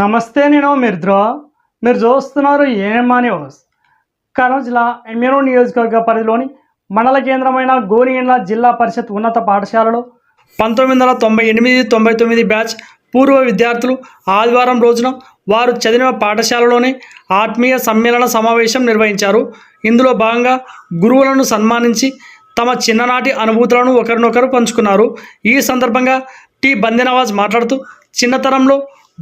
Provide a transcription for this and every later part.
నమస్తే నేను మిర్ద్రో. మీరు చూస్తున్నారు ఏమా న్యూస్. కర్నూలు జిల్లా ఎమ్మెనో నియోజకవర్గ పరిధిలోని మండల కేంద్రమైన గోనియండ్ల జిల్లా పరిషత్ ఉన్నత పాఠశాలలో పంతొమ్మిది వందల తొంభై ఎనిమిది తొంభై తొమ్మిది బ్యాచ్ పూర్వ విద్యార్థులు ఆదివారం రోజున వారు చదివిన పాఠశాలలోనే ఆత్మీయ సమ్మేళన సమావేశం నిర్వహించారు. ఇందులో భాగంగా గురువులను సన్మానించి తమ చిన్ననాటి అనుభూతులను ఒకరినొకరు పంచుకున్నారు. ఈ సందర్భంగా టి. బందెనవాజ్ మాట్లాడుతూ చిన్నతనంలో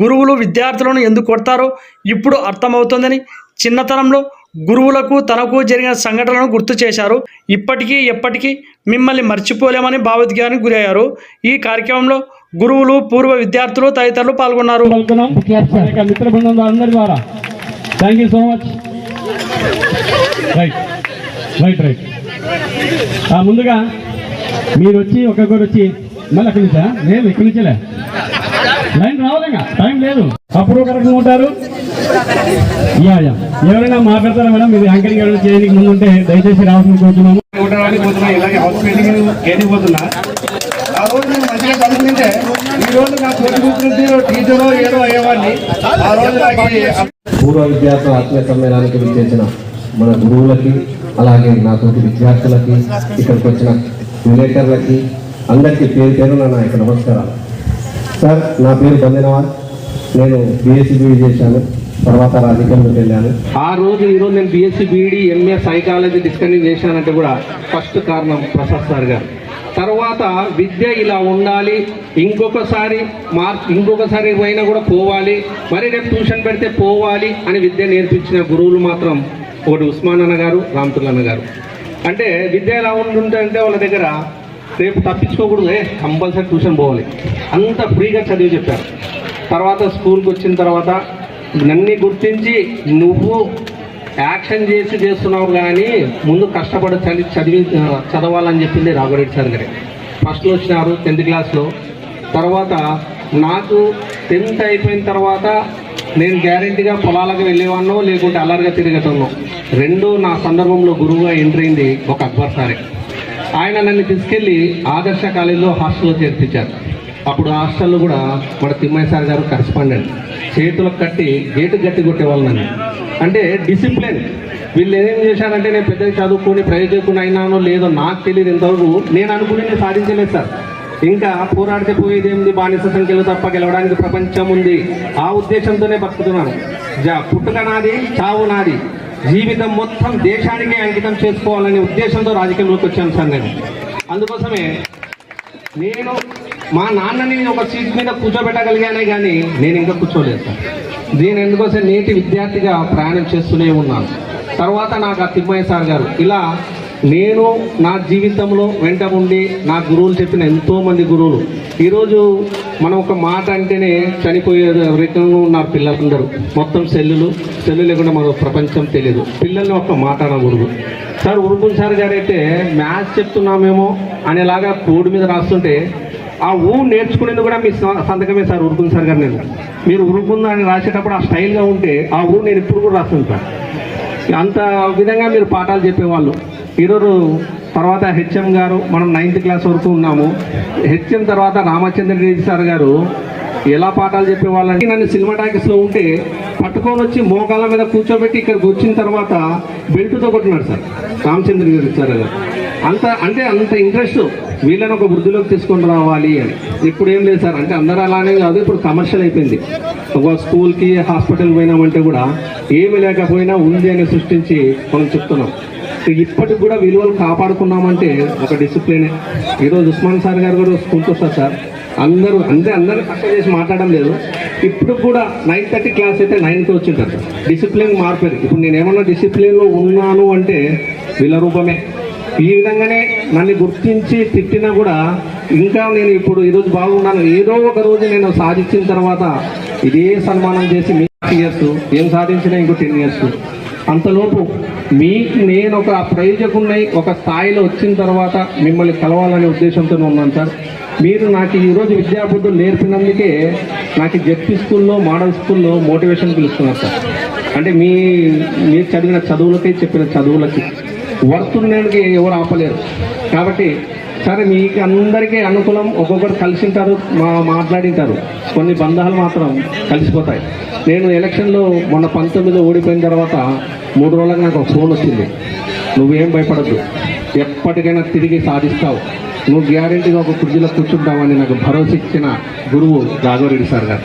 గురువులు విద్యార్థులను ఎందుకు కొడతారో ఇప్పుడు అర్థమవుతుందని చిన్నతనంలో గురువులకు తనకు జరిగిన సంఘటనలను గుర్తు చేశారు. ఇప్పటికీ ఎప్పటికీ మిమ్మల్ని మర్చిపోలేమని భావోద్వేగానికి గురయ్యారు. ఈ కార్యక్రమంలో గురువులు పూర్వ విద్యార్థులు తదితరులు పాల్గొన్నారు. ముందుగా మీరు వచ్చి ఒక్కొక్కరు వచ్చి మళ్ళీ అక్కడి నుంచా లేదు ఇక్కడి నుంచేలే? లైన్ రావాలిగా టైం లేదు. అప్పుడు ఒక రకంగా ఉంటారు. Yeah yeah. ఎవరైనా మాట్లాడతారా మేడం? మీరు యాంకరింగ్ ఎవరైనా చేయడానికి ముందు ఉంటే దయచేసి రావాల్సిన కోరుతున్నాము. ఉండడానికి పోతున్నా ఇలాగే హౌస్ బిల్డింగ్ ఏది పోతున్నా. ఆ రోజు నేను మంచిగా చదువుకుంటే ఈ రోజు నా తోటి కూర్చుంటే టీచర్ ఏదో అయ్యేవాడిని. ఆ రోజు నాకు ఈ పూర్వ విద్యార్థుల ఆత్మీయ సమ్మేళనానికి విచ్చేసిన మన గురువులకి అలాగే నా తోటి విద్యార్థులకి ఇక్కడికి వచ్చిన విలేకరులకి అందరికీ పేరు పేరు నా యొక్క నమస్కారాలు. సార్ నా పేరు బందినవాల్ నేను బీఎస్సీ బీఈ చేశాను. తర్వాత రాజకీయంలోకి వెళ్ళాను. ఆ రోజు ఈరోజు నేను BSc BEd MA psychology discontinue చేశానంటే కూడా ఫస్ట్ కారణం ప్రసాద్ సార్ గారు. తర్వాత విద్య ఇలా ఉండాలి ఇంకొకసారి మార్క్ ఇంకొకసారి పోయినా కూడా పోవాలి మరి రేపు ట్యూషన్ పెడితే పోవాలి అని విద్య నేర్పించిన గురువులు మాత్రం ఒకటి ఉస్మాన్ అన్న గారు రామతుల్ అన్న గారు. అంటే విద్య ఎలా ఉంటుందంటే వాళ్ళ దగ్గర రేపు తప్పించుకోకూడదు ఏ కంపల్సరీ ట్యూషన్ పోవాలి. అంత ఫ్రీగా చదివి చెప్పారు. తర్వాత స్కూల్కి వచ్చిన తర్వాత నన్ని గుర్తించి నువ్వు యాక్షన్ చేసి చేస్తున్నావు కానీ ముందు కష్టపడి చదివి చదివి చదవాలని చెప్పింది రాఘవరెడ్డి సార్ గారి. ఫస్ట్లో వచ్చినారు టెన్త్ క్లాస్లో తర్వాత నాకు టెన్త్ అయిపోయిన తర్వాత నేను గ్యారెంటీగా పొలాలకు వెళ్ళేవాడినో లేకుంటే అల్లరిగా తిరిగేటోనో రెండు నా సందర్భంలో గురువుగా ఎంటర్ అయింది ఒక అక్బర్ సారే. ఆయన నన్ను తీసుకెళ్ళి ఆదర్శ కాలేజీలో హాస్టల్లో చేర్పించారు. అప్పుడు హాస్టల్లో కూడా మన తిమ్మయ్య సార్ గారు కరెస్పాండెంట్. చేతులకు కట్టి గేటు గట్టి కొట్టేవాళ్ళు నన్ను. అంటే డిసిప్లిన్. వీళ్ళు ఏం చేశారంటే నేను పెద్దగా చదువుకొని ప్రయోజకుని అయినానో లేదో నాకు తెలియదు ఇంతవరకు. నేను అనుకుని నేను సాధించలేదు సార్. ఇంకా పోరాడితే పోయేది ఏముంది బానిస సంఖ్యలు తప్ప గెలవడానికి ప్రపంచం ఉంది. ఆ ఉద్దేశంతోనే బతుకుతున్నాను. జా పుట్టుక నాది చావు నాది. జీవితం మొత్తం దేశానికే అంకితం చేసుకోవాలనే ఉద్దేశంతో రాజకీయంలోకి వచ్చాను సార్ నేను. అందుకోసమే నేను మా నాన్నని ఒక సీట్ మీద కూర్చోబెట్టగలిగానే కానీ నేను ఇంకా కూర్చోలేదు సార్. దీని ఎందుకోసం నేటి విద్యార్థిగా ప్రయాణం చేస్తూనే ఉన్నాను. తర్వాత నాకు ఆ తిమ్మయ్య సార్ గారు ఇలా నేను నా జీవితంలో వెంట ఉండి నా గురువులు చెప్పిన ఎంతోమంది గురువులు. ఈరోజు మనం ఒక మాట అంటేనే చనిపోయే రకంగా ఉన్నారు పిల్లలందరూ. మొత్తం సెల్లులు సెల్లు లేకుండా మనకు ప్రపంచం తెలియదు. పిల్లల్ని ఒక్క మాట అనకూడదు. సార్ ఉరుకుల్ సార్ గారు అయితే మ్యాథ్స్ చెప్తున్నామేమో అనేలాగా బోర్డు మీద రాస్తుంటే ఆ ఊ నేర్చుకునేది కూడా మీ సంతకమే సార్ ఉరుకుల్ సార్ గారు నేను. మీరు ఉరుకుందా అని రాసేటప్పుడు ఆ స్టైల్గా ఉంటే ఆ ఊ నేను ఇప్పుడు కూడా రాస్తుంటాను అంత విధంగా మీరు పాఠాలు చెప్పేవాళ్ళు. ఈరోజు తర్వాత హెచ్ఎం గారు మనం నైన్త్ క్లాస్ వరకు ఉన్నాము. హెచ్ఎం తర్వాత రామచంద్ర రెడ్డి సార్ గారు ఎలా పాఠాలు చెప్పేవాళ్ళని నన్ను సినిమా టాకీస్లో ఉంటే పట్టుకొని వచ్చి మోకాళ్ళ మీద కూర్చోబెట్టి ఇక్కడికి వచ్చిన తర్వాత బెల్ట్తో కొట్టినాడు సార్ రామచంద్ర రెడ్డి సార్ గారు. అంత అంటే అంత ఇంట్రెస్ట్ వీళ్ళని ఒక వృద్ధిలోకి తీసుకొని రావాలి అని. ఇప్పుడు ఏం లేదు సార్ అంటే అందరూ అలానే కాదు ఇప్పుడు కమర్షియల్ అయిపోయింది. ఒక స్కూల్కి హాస్పిటల్ పోయినామంటే కూడా ఏమి లేకపోయినా ఉంది అని సృష్టించి మనం చెప్తున్నాం. ఇప్పటికి కూడా విలువలు కాపాడుకున్నామంటే ఒక డిసిప్లినే. ఈరోజు ఉస్మాన్ సార్ గారు కూడా స్కూల్కి వస్తారు సార్. అందరూ అంటే అందరూ తక్కువ చేసి మాట్లాడడం లేదు. ఇప్పుడు కూడా నైన్ థర్టీ క్లాస్ అయితే నైన్కి వచ్చింటారు డిసిప్లిన్ మార్పేది ఇప్పుడు నేను ఏమన్నా డిసిప్లిన్లో ఉన్నాను అంటే వీళ్ళ రూపమే. ఈ విధంగానే నన్ను గుర్తించి తిట్టినా కూడా ఇంకా నేను ఇప్పుడు ఈరోజు బాగున్నాను. ఏదో ఒక రోజు నేను సాధించిన తర్వాత ఇదే సన్మానం చేసి మీ ఇయర్స్ ఏం సాధించినా ఇంకో టెన్ ఇయర్స్. అంతలోపు మీకు నేను ఒక ప్రయోజకున్నై ఒక స్థాయిలో వచ్చిన తర్వాత మిమ్మల్ని కలవాలనే ఉద్దేశంతో ఉన్నాను సార్. మీరు నాకు ఈరోజు విద్యాబుద్ధులు నేర్పినందుకే నాకు జెడ్పీ స్కూల్లో మోడల్ స్కూల్లో మోటివేషన్ పిలుస్తున్నారు సార్. అంటే మీ మీరు చదివిన చదువులకి చెప్పిన చదువులకి వర్తున్నకి ఎవరు ఆపలేరు. కాబట్టి సరే మీకు అందరికీ అనుకూలం ఒక్కొక్కరు కలిసింటారు మా మాట్లాడింటారు. కొన్ని బంధాలు మాత్రం కలిసిపోతాయి. నేను ఎలక్షన్లో మొన్న పంతొమ్మిదిలో ఓడిపోయిన తర్వాత మూడు రోజులకు నాకు ఒక ఫోన్ వచ్చింది. నువ్వేం భయపడద్దు. ఎప్పటికైనా తిరిగి సాధిస్తావు. నువ్వు గ్యారెంటీగా ఒక కుర్చీలో కూర్చుంటావని నాకు భరోసా ఇచ్చిన గురువు రాఘవరెడ్డి సార్ గారు.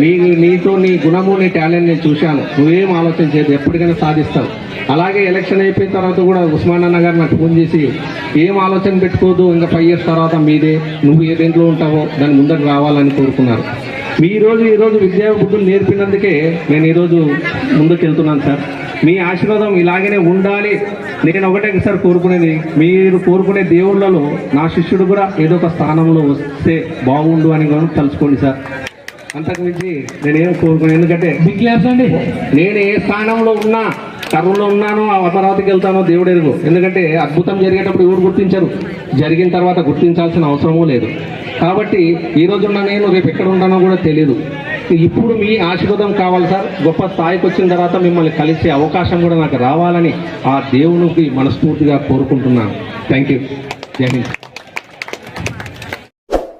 నీ నీతో నీ గుణము నీ టాలెంట్ నేను చూశాను. నువ్వేం ఆలోచన చేయదు ఎప్పటికైనా సాధిస్తావు. అలాగే ఎలక్షన్ అయిపోయిన తర్వాత కూడా ఉస్మాన్ అన్న గారు నాకు ఫోన్ చేసి ఏం ఆలోచన పెట్టుకోదు ఇంకా ఫైవ్ ఇయర్స్ తర్వాత మీదే నువ్వు ఏ దేంట్లో ఉంటావో దాని ముందరకు రావాలని కోరుకున్నారు. మీ రోజు ఈరోజు విద్యా బుద్ధులు నేర్పినందుకే నేను ఈరోజు ముందుకు వెళ్తున్నాను సార్. మీ ఆశీర్వాదం ఇలాగనే ఉండాలి. నేను ఒకటే సార్ కోరుకునేది మీరు కోరుకునే దేవుళ్ళలో నా శిష్యుడు కూడా ఏదో ఒక స్థానంలో వస్తే బాగుండు అని కూడా తలుచుకోండి సార్. అంతకు మించి నేనేం కోరుకున్నాను ఎందుకంటే బిగ్ క్లాప్స్ అండి. నేను ఏ స్థానంలో ఉన్నా కర్రలో ఉన్నానో ఆ అమరావతికి వెళ్తానో దేవుడు ఎరుగు. ఎందుకంటే అద్భుతం జరిగేటప్పుడు ఎవరు గుర్తించరు. జరిగిన తర్వాత గుర్తించాల్సిన అవసరమూ లేదు. కాబట్టి ఈ రోజున్న నేను రేపు ఎక్కడ ఉంటానో కూడా తెలియదు ఇప్పుడు మీ ఆశీర్వాదం కావాలి సార్. గొప్ప స్థాయికి వచ్చిన తర్వాత మిమ్మల్ని కలిసే అవకాశం కూడా నాకు రావాలని ఆ దేవునికి మనస్ఫూర్తిగా కోరుకుంటున్నాను. థ్యాంక్ యూ జై హింద్.